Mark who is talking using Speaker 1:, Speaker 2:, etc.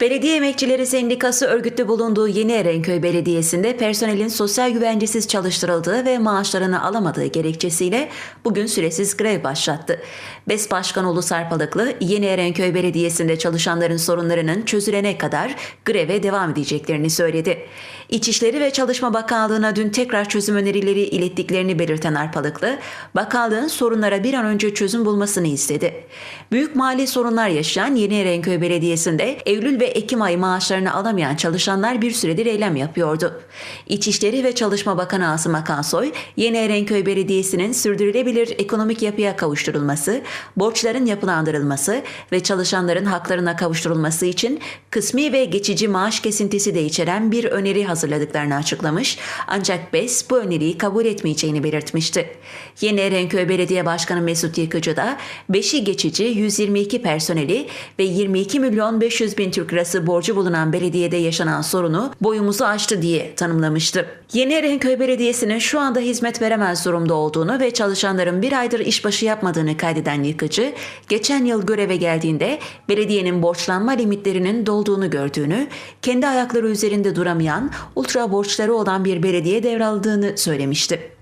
Speaker 1: Belediye Emekçileri Sendikası örgütlü bulunduğu Yeni Erenköy Belediyesi'nde personelin sosyal güvencesiz çalıştırıldığı ve maaşlarını alamadığı gerekçesiyle bugün süresiz grev başlattı. BES Başkanı Sarpalıklı, Yeni Erenköy Belediyesi'nde çalışanların sorunlarının çözülene kadar greve devam edeceklerini söyledi. İçişleri ve Çalışma Bakanlığı'na dün tekrar çözüm önerileri ilettiklerini belirten Arpalıklı, bakanlığın sorunlara bir an önce çözüm bulmasını istedi. Büyük mali sorunlar yaşayan Yeni Erenköy Belediyesi'nde Eylül ve Ekim ayı maaşlarını alamayan çalışanlar bir süredir eylem yapıyordu. İçişleri ve Çalışma Bakanı Asım Akansoy, Yeni Erenköy Belediyesi'nin sürdürülebilir ekonomik yapıya kavuşturulması, borçların yapılandırılması ve çalışanların haklarına kavuşturulması için kısmi ve geçici maaş kesintisi de içeren bir öneri hazırladıklarını açıklamış ancak BES bu öneriyi kabul etmeyeceğini belirtmişti. Yeni Erenköy Belediye Başkanı Mesut Yıkıcı da 5'i geçici 122 personeli ve 22 milyon 500 bin Türk lirası borcu bulunan belediyede yaşanan sorunu boyumuzu aştı diye tanımlamıştı. Yeni Erenköy Belediyesi'nin şu anda hizmet veremez durumda olduğunu ve çalışanların bir aydır işbaşı yapmadığını kaydeden Yıkıcı, geçen yıl göreve geldiğinde belediyenin borçlanma limitlerinin dolduğunu gördüğünü, kendi ayakları üzerinde duramayan, ultra borçları olan bir belediye devraldığını söylemişti.